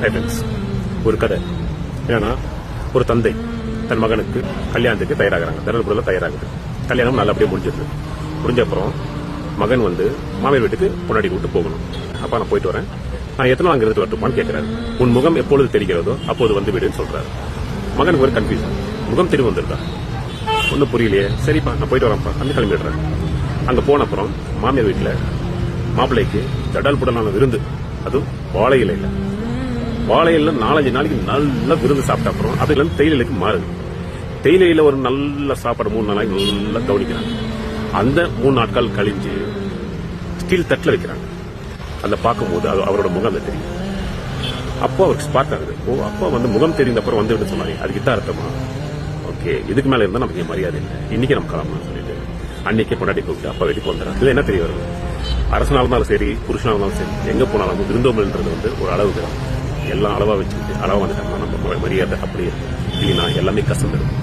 Hyphens ஒரு கதை. ஏன்னா ஒரு தந்தை தன் மகனுக்கு கல்யாணத்துக்கு தயாராகிறாங்க. தருமபுரியில் தயாராகுது. கல்யாணம் நல்லபடியாக முடிஞ்சிருது. முடிஞ்ச அப்புறம் மகன் வந்து மாமியார் வீட்டுக்கு பொன்னாடி விட்டு போகணும். அப்பா நான் போயிட்டு வரேன். நான் எத்தனை அங்கே இருந்து வரட்டுமான்னு கேட்கிறாரு உன் முகம் எப்பொழுது தெரிகிறதோ அப்போது வந்து விடுன்னு சொல்றாரு. மகனுக்கு ஒரு கன்ஃபியூஷன் முகம் தெரிவு வந்துருதா ஒன்றும் புரியலையே. சரிப்பா நான் போயிட்டு வரேன்ப்பா. அந்த கிளம்பிடுறேன் அங்கே போன அப்புறம் மாமியார் வீட்டில் மாப்பிள்ளைக்கு ஜடால் புடலான விருந்து. அதுவும் வாழை இல்லை வாழையில நாலஞ்சு நாளைக்கு நல்ல விருந்து சாப்பிட்ட அப்புறம் அதுல இருந்து தேயிலைக்கு மாறுது தேயிலையில ஒரு நல்ல சாப்பாடு மூணு நாளைக்கு நல்லா கவனிக்கிறாங்க. அந்த மூணு நாட்கள் கழிஞ்சு ஸ்டீல் தட்டில் வைக்கிறாங்க. அந்த பார்க்கும்போது அது அவரோட முகம் அந்த தெரியும். அப்போ அவருக்கு ஸ்பார்க் ஆகுது. ஓ அப்பா வந்து முகம் தெரிந்த அப்புறம் வந்து சொன்னாங்க அதுக்கு தான் அர்த்தமா ஓகே இதுக்கு மேல இருந்தா நமக்கு மரியாதை இல்லை. இன்னைக்கு நம்ம கிளம்பலாம் சொல்லிட்டு அன்னைக்கு பொண்டாட்டி கூப்பிட்டு அப்பா வீட்டுக்கு போந்துறாங்க இது என்ன தெரிய வருது? அரசனா இருந்தாலும் சரி புருஷனாக இருந்தாலும் சரி எங்க போனாலும் விருந்தோம்பல்ன்றது வந்து ஒரு அளவுக்கு தான். எல்லாம் அளவா வச்சுக்கிட்டு அளவா வந்துட்டோம்னா நம்ம மரியாதை அப்படியே இருக்கு இல்லைன்னா எல்லாமே கசந்துடும்